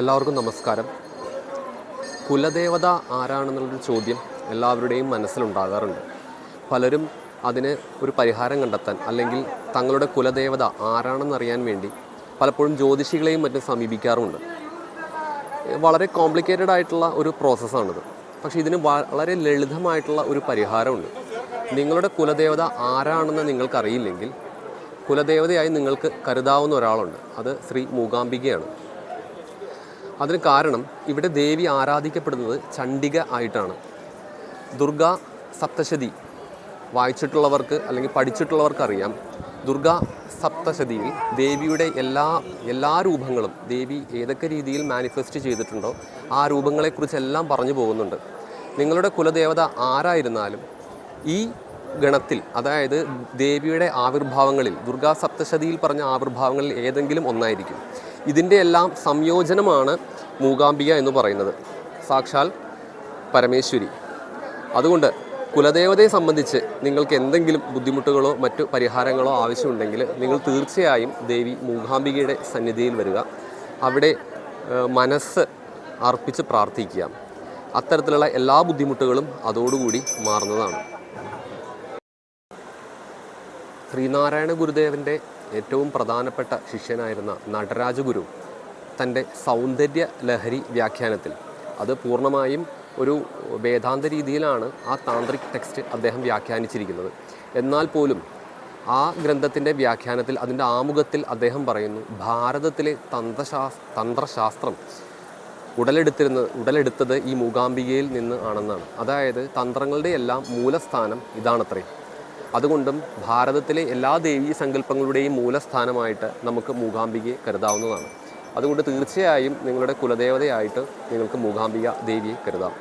എല്ലാവർക്കും നമസ്കാരം. കുലദേവത ആരാണെന്നുള്ളൊരു ചോദ്യം എല്ലാവരുടെയും മനസ്സിലുണ്ടാകാറുണ്ട്. പലരും അതിന് ഒരു പരിഹാരം കണ്ടെത്താൻ അല്ലെങ്കിൽ തങ്ങളുടെ കുലദേവത ആരാണെന്നറിയാൻ വേണ്ടി പലപ്പോഴും ജ്യോതിഷികളെയും മറ്റും സമീപിക്കാറുമുണ്ട്. വളരെ കോംപ്ലിക്കേറ്റഡ് ആയിട്ടുള്ള ഒരു പ്രോസസ്സാണിത് പക്ഷേ ഇതിന് വളരെ ലളിതമായിട്ടുള്ള ഒരു പരിഹാരമുണ്ട്. നിങ്ങളുടെ കുലദേവത ആരാണെന്ന് നിങ്ങൾക്കറിയില്ലെങ്കിൽ കുലദേവതയായി നിങ്ങൾക്ക് കരുതാവുന്ന ഒരാളുണ്ട്. അത് ശ്രീ മൂകാംബികയാണ്. അതിന് കാരണം ഇവിടെ ദേവി ആരാധിക്കപ്പെടുന്നത് ചണ്ഡിക ആയിട്ടാണ്. ദുർഗ സപ്തശതി വായിച്ചിട്ടുള്ളവർക്ക് അല്ലെങ്കിൽ പഠിച്ചിട്ടുള്ളവർക്ക് അറിയാം. ദുർഗ സപ്തശതിയിൽ ദേവിയുടെ എല്ലാ എല്ലാ രൂപങ്ങളും ദേവി ഏതൊക്കെ രീതിയിൽ മാനിഫെസ്റ്റ് ചെയ്തിട്ടുണ്ടോ ആ രൂപങ്ങളെക്കുറിച്ചെല്ലാം പറഞ്ഞു പോകുന്നുണ്ട്. നിങ്ങളുടെ കുലദേവത ആരായിരുന്നാലും ഈ ഗണത്തിൽ അതായത് ദേവിയുടെ ആവിർഭാവങ്ങളിൽ ദുർഗാ സപ്തശതിയിൽ പറഞ്ഞ ആവിർഭാവങ്ങളിൽ ഏതെങ്കിലും ഒന്നായിരിക്കും. ഇതിന്റെ എല്ലാം സംയോജനമാണ് മൂകാംബിക എന്ന് പറയുന്നത്. സാക്ഷാൽ പരമേശ്വരി. അതുകൊണ്ട് കുലദേവതയെ സംബന്ധിച്ച് നിങ്ങൾക്ക് എന്തെങ്കിലും ബുദ്ധിമുട്ടുകളോ മറ്റു പരിഹാരങ്ങളോ ആവശ്യമുണ്ടെങ്കിൽ നിങ്ങൾ തീർച്ചയായും ദേവി മൂകാംബികയുടെ സന്നിധിയിൽ വരിക. അവിടെ മനസ്സ് അർപ്പിച്ച് പ്രാർത്ഥിക്കുക. അത്തരത്തിലുള്ള എല്ലാ ബുദ്ധിമുട്ടുകളും അതോടുകൂടി മാറുന്നതാണ്. ശ്രീനാരായണ ഗുരുദേവന്റെ ഏറ്റവും പ്രധാനപ്പെട്ട ശിഷ്യനായിരുന്ന നടരാജഗുരു തന്റെ സൗന്ദര്യ ലഹരി വ്യാഖ്യാനത്തിൽ അത് പൂർണമായും ഒരു വേദാന്ത രീതിയിലാണ് ആ താന്ത്രിക് ടെക്സ്റ്റ് അദ്ദേഹം വ്യാഖ്യാനിച്ചിരിക്കുന്നത്. എന്നാൽ പോലും ആ ഗ്രന്ഥത്തിന്റെ വ്യാഖ്യാനത്തിൽ അതിന്റെ ആമുഖത്തിൽ അദ്ദേഹം പറയുന്നു ഭാരതത്തിലെ തന്ത്രശാസ് തന്ത്രശാസ്ത്രം ഉടലെടുത്തിരുന്നത് ഉടലെടുത്തത് ഈ മൂകാംബികയിൽ നിന്ന് ആണെന്നാണ്. അതായത് തന്ത്രങ്ങളുടെ എല്ലാം മൂലസ്ഥാനം ഇതാണത്രേ. അതുകൊണ്ടും ഭാരതത്തിലെ എല്ലാ ദേവീ സങ്കല്പങ്ങളുടെയും മൂലസ്ഥാനമായിട്ട് നമുക്ക് മൂകാംബികയെ കരുതാവുന്നതാണ്. അതുകൊണ്ട് തീർച്ചയായും നിങ്ങളുടെ കുലദേവതയായിട്ട് നിങ്ങൾക്ക് മൂകാംബിക ദേവിയെ കരുതാം.